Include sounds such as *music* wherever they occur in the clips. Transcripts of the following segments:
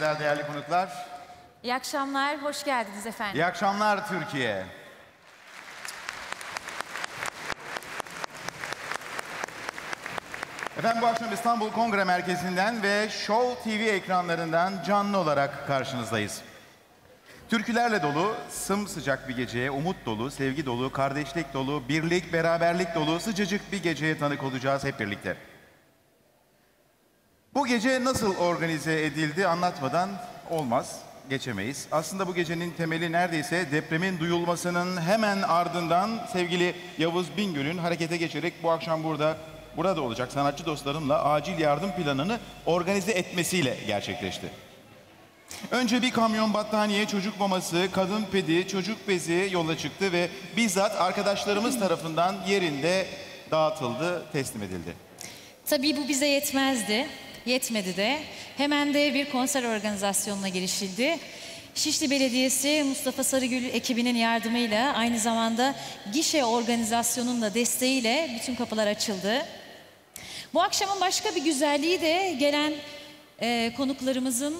değerli konuklar. İyi akşamlar, hoş geldiniz efendim. İyi akşamlar Türkiye. Efendim bu akşam İstanbul Kongre Merkezi'nden ve Show TV ekranlarından canlı olarak karşınızdayız. Türkülerle dolu, sımsıcak bir geceye, umut dolu, sevgi dolu, kardeşlik dolu, birlik, beraberlik dolu, sıcacık bir geceye tanık olacağız hep birlikte. Bu gece nasıl organize edildi anlatmadan olmaz, geçemeyiz. Aslında bu gecenin temeli neredeyse depremin duyulmasının hemen ardından sevgili Yavuz Bingöl'ün harekete geçerek bu akşam burada burada olacak sanatçı dostlarımla acil yardım planını organize etmesiyle gerçekleşti. Önce bir kamyon battaniye, çocuk maması, kadın pedi, çocuk bezi yola çıktı ve bizzat arkadaşlarımız tarafından yerinde dağıtıldı, teslim edildi. Tabii bu bize yetmezdi. Yetmedi de. Hemen de bir konser organizasyonuna girişildi. Şişli Belediyesi Mustafa Sarıgül ekibinin yardımıyla aynı zamanda gişe organizasyonunun da desteğiyle bütün kapılar açıldı. Bu akşamın başka bir güzelliği de gelen e, konuklarımızın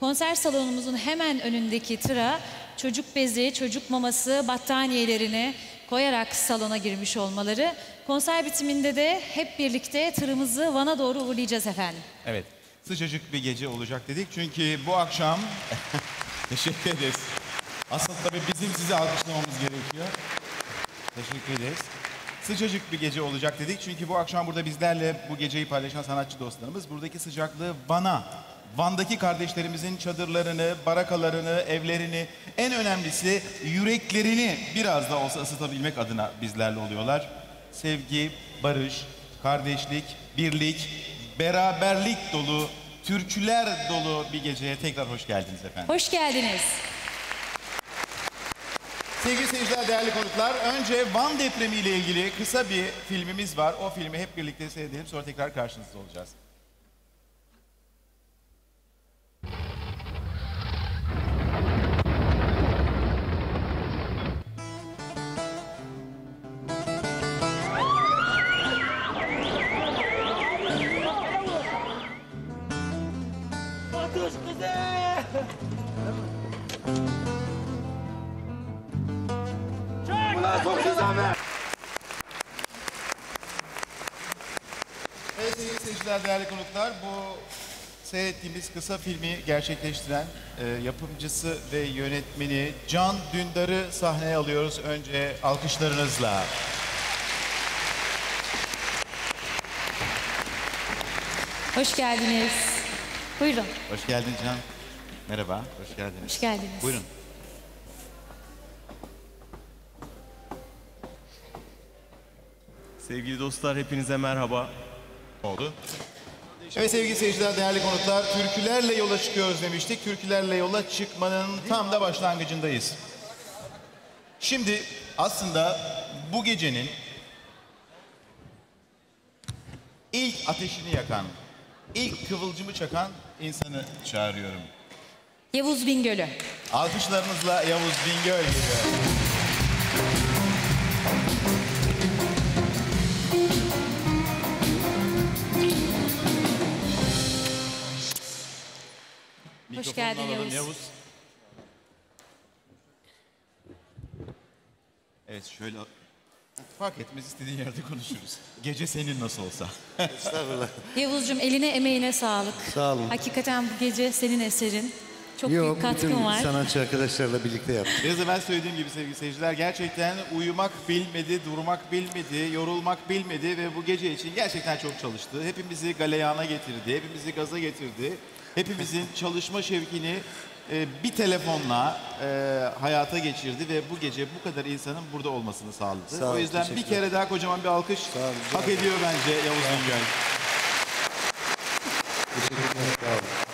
konser salonumuzun hemen önündeki tıra çocuk bezi, çocuk maması, battaniyelerini koyarak salona girmiş olmaları. Konser bitiminde de hep birlikte tırımızı Van'a doğru uğurlayacağız efendim. Evet, sıcacık bir gece olacak dedik çünkü bu akşam... *laughs* Teşekkür ederiz. Asıl tabii bizim sizi alkışlamamız gerekiyor. Teşekkür ederiz. Sıcacık bir gece olacak dedik çünkü bu akşam burada bizlerle bu geceyi paylaşan sanatçı dostlarımız buradaki sıcaklığı Van'a, Van'daki kardeşlerimizin çadırlarını, barakalarını, evlerini, en önemlisi yüreklerini biraz da olsa ısıtabilmek adına bizlerle oluyorlar. Sevgi, barış, kardeşlik, birlik, beraberlik dolu, türküler dolu bir geceye tekrar hoş geldiniz efendim. Hoş geldiniz. Sevgili seyirciler, değerli konuklar, önce Van depremi ile ilgili kısa bir filmimiz var. O filmi hep birlikte seyredelim, sonra tekrar karşınızda olacağız. Güzel be! Evet sevgili seyirciler, değerli konuklar, bu seyrettiğimiz kısa filmi gerçekleştiren e, yapımcısı ve yönetmeni Can Dündar'ı sahneye alıyoruz. Önce alkışlarınızla. Hoş geldiniz. Buyurun. Hoş geldin Can. Merhaba, hoş geldiniz. Hoş geldiniz. Buyurun. Sevgili dostlar hepinize merhaba. oldu. Evet sevgili seyirciler, değerli konuklar, türkülerle yola çıkıyoruz demiştik. Türkülerle yola çıkmanın tam da başlangıcındayız. Şimdi aslında bu gecenin ilk ateşini yakan, ilk kıvılcımı çakan insanı çağırıyorum. Yavuz Bingöl'ü. Alkışlarınızla Yavuz Bingöl geliyor. Mikrofonunu geldin alalım Yavuz. Evet şöyle fark etmez istediğin yerde konuşuruz. Gece senin nasıl olsa. Estağfurullah. Yavuzcuğum eline emeğine sağlık. Sağ olun. Hakikaten bu gece senin eserin. Çok Yok, büyük katkın bütün var. sanatçı arkadaşlarla birlikte yaptık. Biraz evvel söylediğim gibi sevgili seyirciler gerçekten uyumak bilmedi, durmak bilmedi, yorulmak bilmedi ve bu gece için gerçekten çok çalıştı. Hepimizi galeyana getirdi, hepimizi gaza getirdi. Hepimizin çalışma şevkini e, bir telefonla e, hayata geçirdi ve bu gece bu kadar insanın burada olmasını sağladı. Sağ o olun, yüzden bir teşekkür kere daha kocaman bir alkış hak ediyor bence Yavuz Bingöl. Teşekkürler. Sağ olun.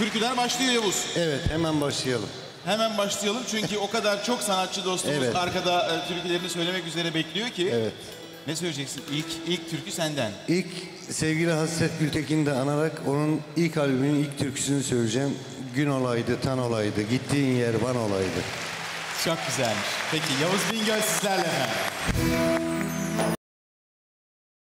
Türküler başlıyor Yavuz. Evet hemen başlayalım. Hemen başlayalım çünkü o kadar çok sanatçı dostumuz Evet. arkada e, türkülerini söylemek üzere bekliyor ki. Evet. Ne söyleyeceksin? İlk ilk türkü senden. İlk sevgili Hasret Gültekin'i de anarak onun ilk albümünün ilk türküsünü söyleyeceğim. Gün olaydı, tan olaydı, gittiğin yer van olaydı. Çok güzelmiş. Peki Yavuz Bingöl sizlerle efendim.